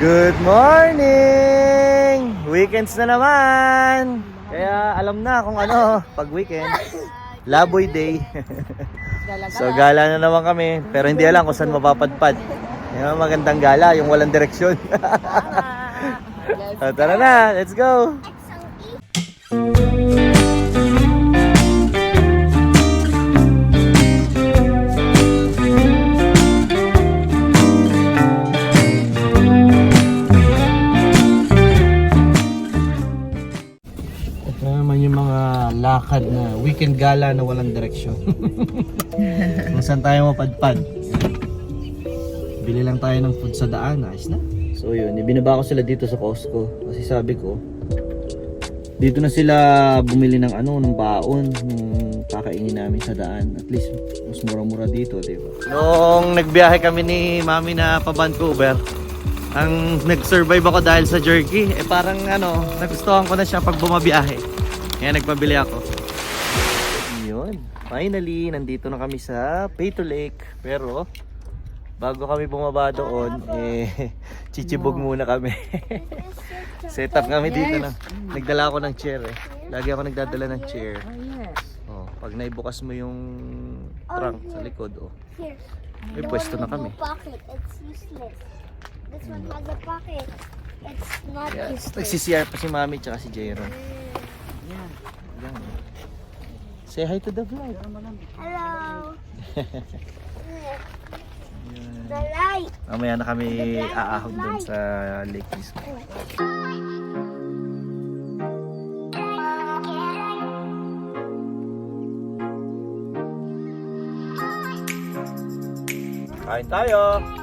Good morning! Weekends na naman! Kaya alam na kung ano, pag weekend, Laboy Day. so gala na naman kami, pero hindi alam kung saan mapapadpad. Yung magandang gala, yung walang direksyon. so, tara na, let's go! Ito naman yung mga lakad na weekend gala na walang direksyon. Kung saan tayo mapadpad. Bili lang tayo ng food sa daan, ayos na. So yun, ibinaba ko sila dito sa Costco. Kasi sabi ko, dito na sila bumili ng ano, ng baon, ng kakainin namin sa daan. At least, mas mura-mura dito, di ba? Noong nagbiyahe kami ni Mami na pa Vancouver, ang nag-survive ako dahil sa jerky. Eh parang ano, nagustuhan ko na siya pag bumabiyahe. Kaya nagpabili ako. Yun. Finally, nandito na kami sa Payto Lake. Pero, bago kami bumaba doon, eh, chichibog muna kami. Set up kami dito na. Nagdala ako ng chair eh. Lagi ako nagdadala ng chair. Oh, pag naibukas mo yung trunk sa likod, oh. Here. May pwesto na kami. No pocket. It's useless. This one has a pocket. It's not Yeah, useless. nagsisiyar pa si Mami tsaka si Jairon. Yan. Say hi to the vlog. Hello. the light. Mamaya na kami aahon dun sa lake mismo. Kain tayo!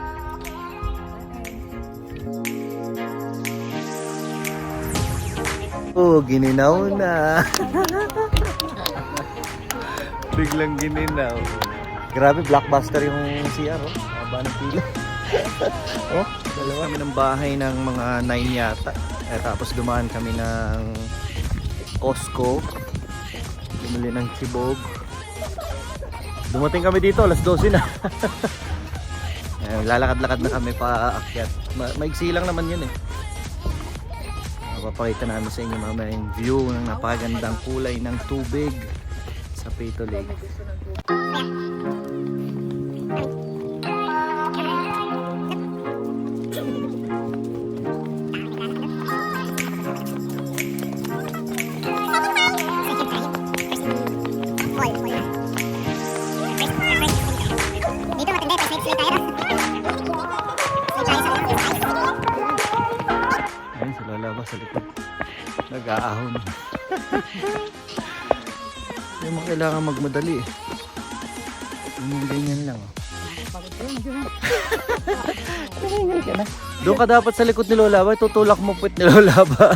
Oh, gininaw na. Biglang gininaw. Grabe, blockbuster yung CR, oh. Haba ng pila. oh, dalawa kami ng bahay ng mga 9 yata. Eh, tapos dumaan kami ng Costco. Bumili ng chibog. Dumating kami dito, alas 12 na. eh, lalakad-lakad na kami pa akyat. Ma maigsi lang naman yun eh. Papakita namin sa inyo mamaya yung view ng napakagandang kulay ng tubig sa Pito Lake. Sa likod. Nag-aahon. Hindi mo kailangan magmadali eh. Yung ganyan lang. Oh. Nangingal ka na. Doon ka dapat sa likod ni Lola ba? Tutulak mo puwit ni Lola ba?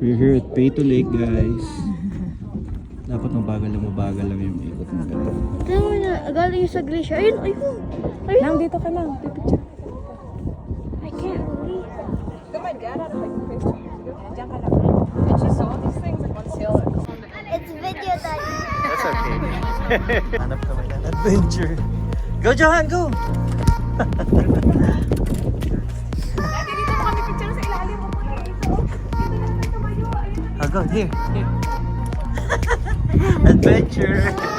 We're here at Payto Lake guys. Dapat mabagal lang mabagal lang yung ikot ng ganun. Tama na, galing yung sa glacier. Ayun, ayun. Ayun. Nang dito ka lang, pipicture. I can't believe. Got my dad out of like the picture. Diyan ka lang. And she saw these things like on sale. It's video time. That's okay. Hanap kami ng adventure. Go Johan, go! Dati dito mo kami adventure!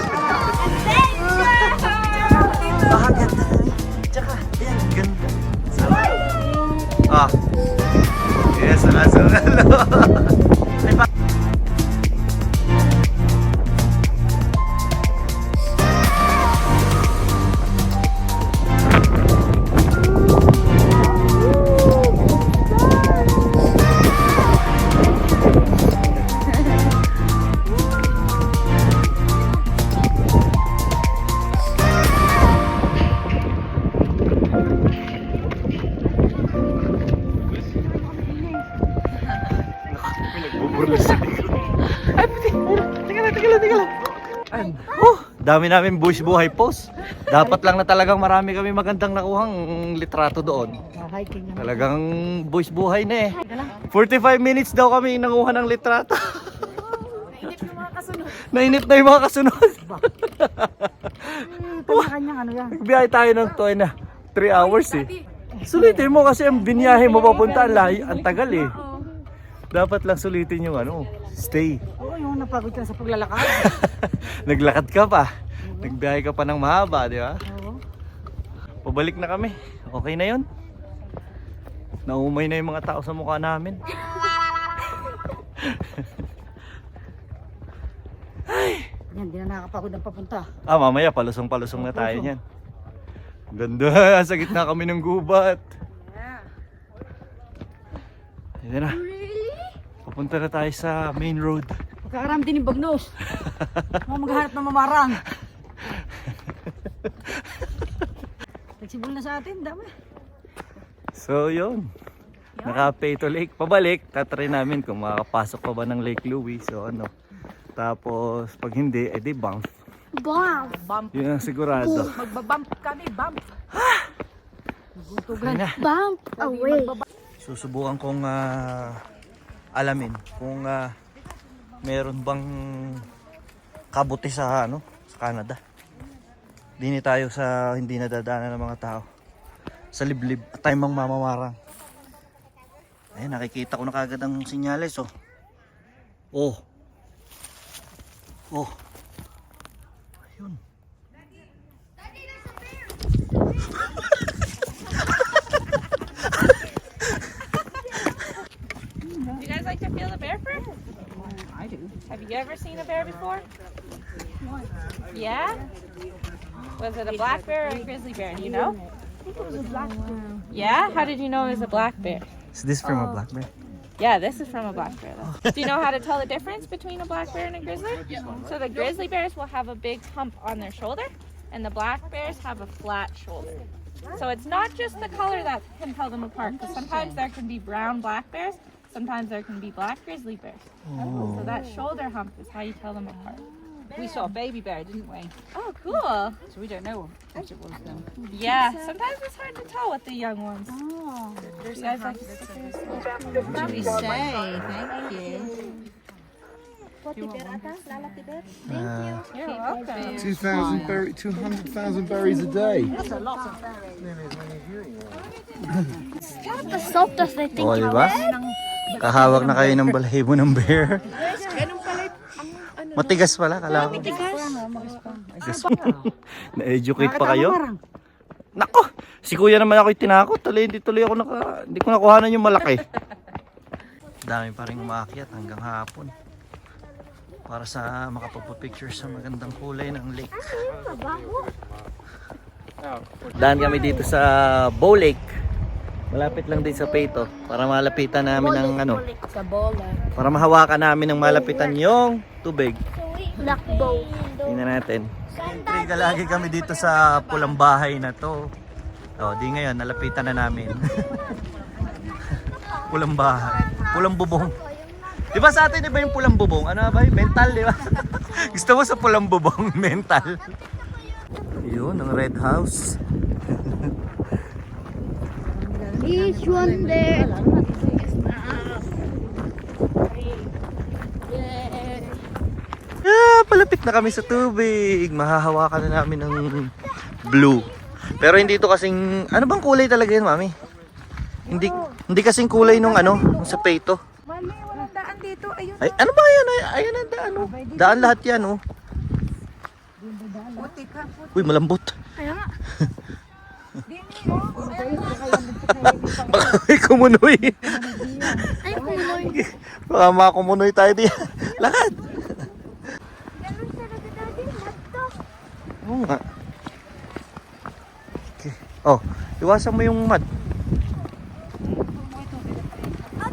Dami namin bush buhay post. Dapat lang na talagang marami kami magandang nakuhang litrato doon. Talagang bush buhay na eh. 45 minutes daw kami nakuha ng litrato. Nainip na yung mga kasunod. Kanya-kanyang ano yan. Biyahe tayo ng toy na 3 hours eh. Sulitin mo kasi ang binyahe mo papunta ang layo, ang tagal eh. Dapat lang sulitin yung ano, stay. Oo, yung napagod ka sa paglalakad. Naglakad ka pa. Nagbiyahe ka pa ng mahaba, di ba? Oo. Pabalik na kami. Okay na yon. Naumay na yung mga tao sa mukha namin. Yan, di na nakakapagod ang papunta. Ah, mamaya palusong-palusong na tayo niyan. Ganda, sa gitna kami ng gubat. Ayan na. Papunta na tayo sa main road. Pagkakaram din yung bagnos. Mga maghanap ng mamarang. Nagsibol na sa atin, dami. So, yun. Naka-pay to lake. Pabalik, tatry namin kung makakapasok pa ba ng Lake Louis. So, ano. Tapos, pag hindi, edi bump. Bomb. Bump. Yun ang sigurado. Magbabump kami, bump. Na. Bump away. Susubukan kong ah, alamin kung ah, meron bang kabuti sa ano sa Canada. Dini tayo sa hindi nadadaanan ng mga tao. Sa liblib at tayo mang mamamarang. Ayun, nakikita ko na kagad ang sinyales oh. Oh. Oh. Ayun. Like to feel the bear fur? I do. Have you ever seen a bear before? Yeah? Was it a black bear or a grizzly bear? Do you know? I think it was a black bear. Yeah? How did you know it was a black bear? Is this from a black bear? Yeah, this is from a black bear. Though. Do you know how to tell the difference between a black bear and a grizzly? So the grizzly bears will have a big hump on their shoulder, and the black bears have a flat shoulder. So it's not just the color that can tell them apart, because sometimes there can be brown black bears, sometimes there can be black grizzly bears. So that shoulder hump is how you tell them apart. We saw a baby bear, didn't we? Oh, cool. So we don't know what it was then. Yeah, sometimes it's hard to tell with the young ones. You guys like to stick your- What did we say? Thank you. Ah, You're welcome. 2,000 berry, 200,000 berries a day. That's a lot of berries. it's Not the softest I think. oh, di ba? Kahawak na kayo ng balahibo ng bear. Matigas pala, kala ko. Matigas. Na-educate pa kayo? Nako, si kuya naman ako tinakot. Tuloy, hindi tuloy ako naka, hindi ko nakuhanan yung malaki. Dami pa rin umaakyat hanggang hapon. Para sa makapagpa-picture sa magandang kulay ng lake. Daan kami dito sa Bow Lake. Malapit lang din sa Peto para malapitan namin ng ano, Sa bola. para mahawakan namin ng malapitan yung tubig. Black bow. Tingnan natin. Intriga lagi kami dito sa pulang bahay na to. Oh, di ngayon, nalapitan na namin. pulang bahay. Pulang bubong. Di ba sa atin iba yung pulang bubong? Ano ba? Mental, di ba? Gusto mo sa pulang bubong? Mental. Yun, ang red house. Each one there. Ah, palapit na kami sa tubig. Mahahawakan na namin ng blue. Pero hindi to kasing ano bang kulay talaga yun, Mami? Hindi hindi kasing kulay nung ano, nung sa peto. Mami, walang daan dito. Ayun. Ay, ano ba yan? Ay, ayan ang daan, oh. Daan lahat yan, oh. Uy, malambot. Kaya nga. Baka may kumunoy. Ay, kuloy. Baka makakumunoy tayo di. Lakad. Ganun talaga dati. Mato. Oo nga. Okay. Oh, iwasan mo yung mud.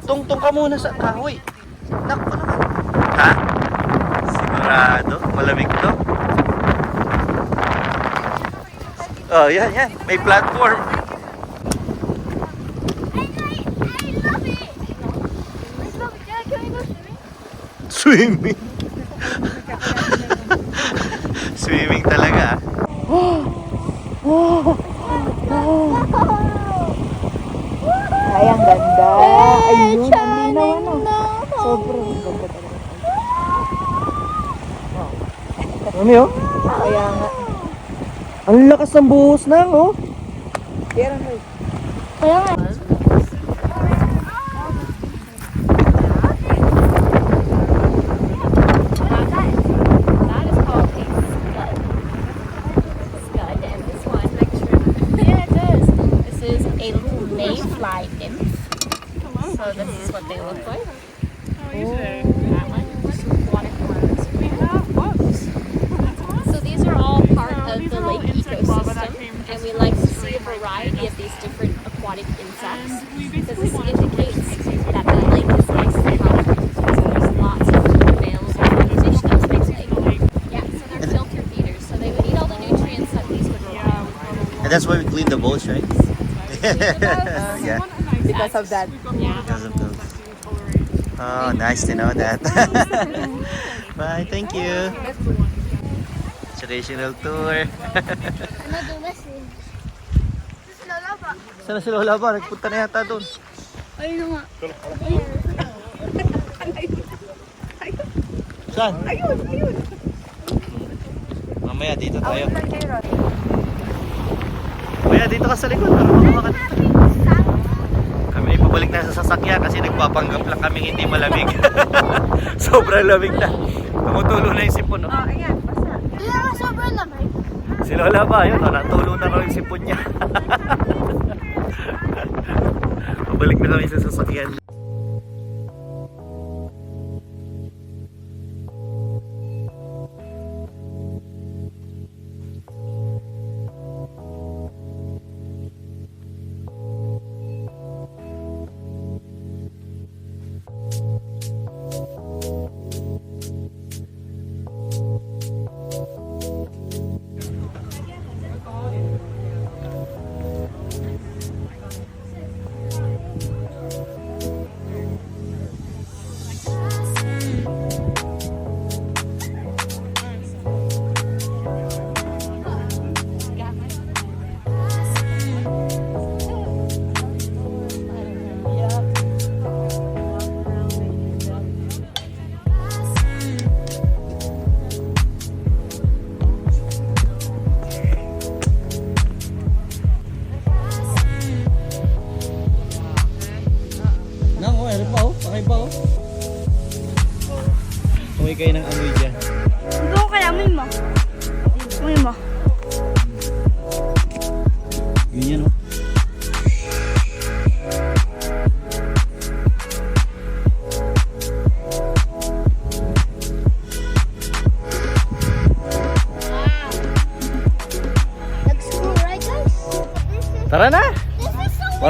Tungtong ka muna sa kahoy. Naku naman. Ha? Sigurado. Malamig to. Oh, yan, yan. May platform. I, I, I love it. I love it. Dad, can we go swimming? Swimming. Talaga. Ay, ang ganda. Ayun, ang linaw ano. Sobrang ganda talaga. Ano yun? Kaya nga. Ang lakas ng buhos nang, oh. Kaya nga. Is what they look like. That one, aquatic worms. We have bugs. So these are all part of the lake ecosystem, and we like to see a variety of these different aquatic insects because this indicates that the lake is nice and healthy. So there's lots of available fish that's basically yeah. So they're filter feeders, so they would eat all the nutrients that these would provide. And that's why we clean the boats, right? yeah. Because of that, Oh, nice to know that. Bye, thank you. Traditional tour. Sana si Lola ba? Nagpunta na yata doon. Ayun nga. Saan? Ayun, ayun. Mamaya dito tayo. Mamaya dito ka sa likod. Para makawa pabalik na sa sasakyan kasi nagpapanggap lang kami hindi malamig. Sobrang lamig na. Tumutulo na yung sipon. Oh. Kaya nga sobrang lamig. Si Lola ba? Yun, oh, natulo na raw yung sipon niya. Pabalik na kami sa sasakyan.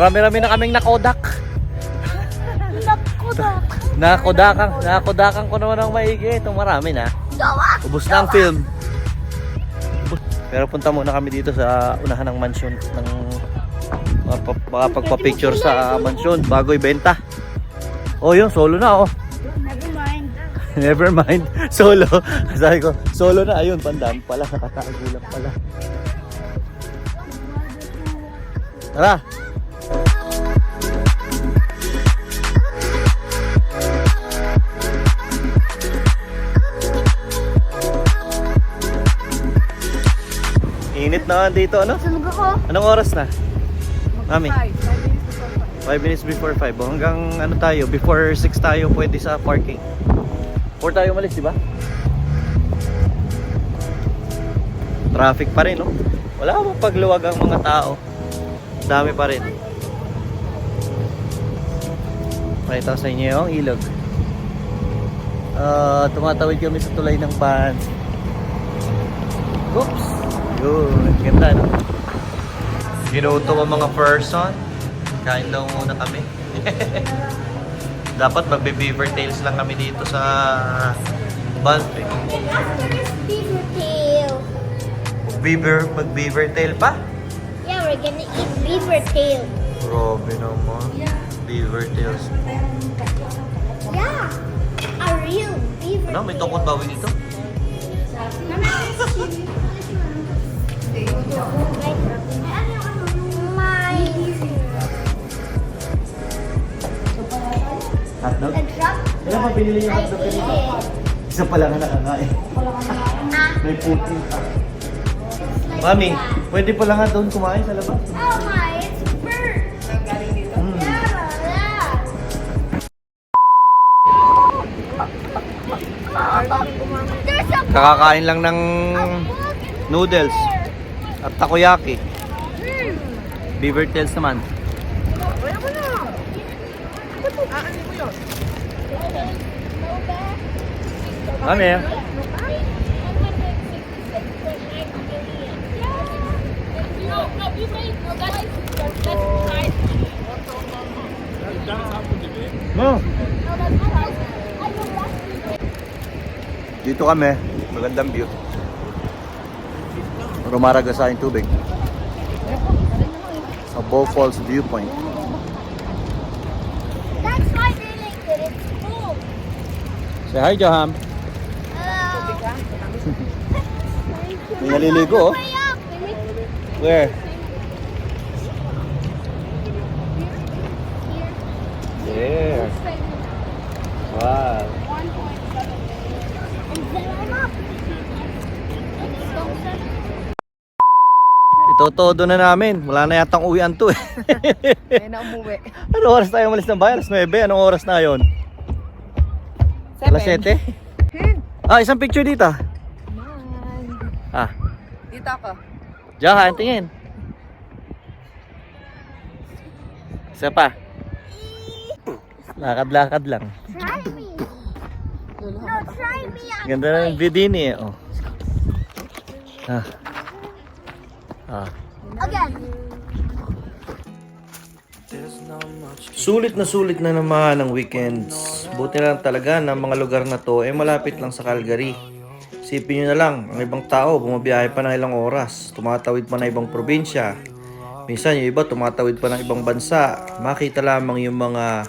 Marami-rami na kaming nakodak. nakudak. Nakodakan, nakodakan ko naman ng maigi. Itong marami na. Ubus na ang film. Pero punta muna kami dito sa unahan ng mansion ng mapa- makapagpa-picture sa mansion bago ibenta. Oh, yun, solo na oh. Never mind. Never mind. Solo. Sabi ko, solo na. Ayun, pandaan pala. Nakatago lang pala. Tara. Init na dito, ano? Sunog ako. Anong oras na? Mami? 5 minutes before 5. Oh, hanggang ano tayo, before 6 tayo pwede sa parking. 4 tayo umalis, di ba? Traffic pa rin, no? Wala pa pagluwag ang mga tao. Dami pa rin. Pakita sa inyo yung ilog. Ah, tumatawid kami sa tulay ng pan. Oops! Yun, ganda, no? Ginutom ang mga person. Kain daw muna kami. Dapat magbe-beaver tails lang kami dito sa Banff. eh. Beaver tail. Beaver, mag-beaver tail pa? Yeah, we're gonna eat beaver tail. Grabe naman. Beaver tails. Yeah. A real beaver Ano, may tungkol bawi dito? Hotdog? Ilan ba binili I hotdog kanina? Isa pa lang ang nakakain. May puti pa. Mami, pwede pala nga doon kumain sa labas. Oh my, it's burnt. Mm. Kakakain lang ng noodles at takoyaki. Beaver tails naman. Mami, no. Dito kami, magandang view. Rumaraga sa aking tubig. Sa Bow Falls viewpoint. That's why they like it. It's full. Say hi, Joham. Hello. May naliligo, oh. Where? There. Wow. And then I'm up. Ito todo na namin. Wala na yatang uwian to eh. Kaya na umuwi. Anong oras tayo umalis ng bayan? Alas 9. Anong oras na yon? Alas 7? Ah, isang picture dito. Ah, Dito ako. Johan, tingin. Isa pa. Lakad-lakad lang. Try me. No, try me. Ganda na ng view din eh. Oh. Ah. Ah. Again. Sulit na sulit na naman ang weekends. Buti na lang talaga na mga lugar na to ay malapit lang sa Calgary. Isipin nyo na lang, ang ibang tao bumabiyahe pa ng ilang oras, tumatawid pa ng ibang probinsya. Minsan yung iba tumatawid pa ng ibang bansa. Makita lamang yung mga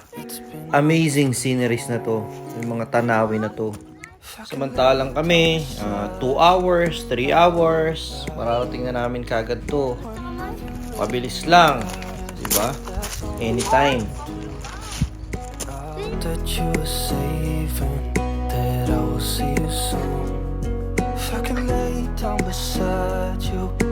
amazing sceneries na to, yung mga tanawin na to. Samantalang kami, 2 hours, 3 hours, mararating na namin kagad to. Pabilis lang, di ba? Anytime. that you were saving, that I will see you soon. If I can lay down beside you,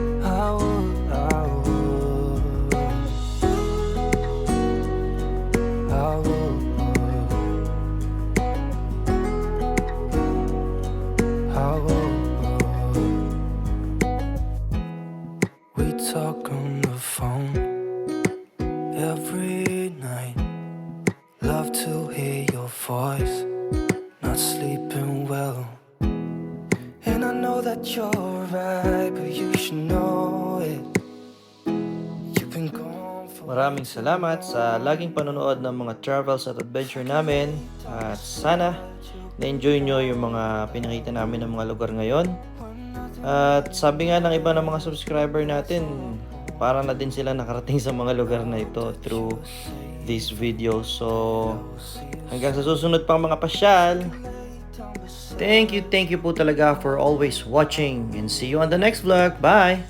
that you're right, but you should know it. Maraming salamat sa laging panonood ng mga travels at adventure namin. At sana na-enjoy nyo yung mga pinakita namin ng mga lugar ngayon. At sabi nga ng iba ng mga subscriber natin, para na din sila nakarating sa mga lugar na ito through this video. So, hanggang sa susunod pang mga pasyal, thank you, thank you po talaga for always watching and see you on the next vlog. Bye!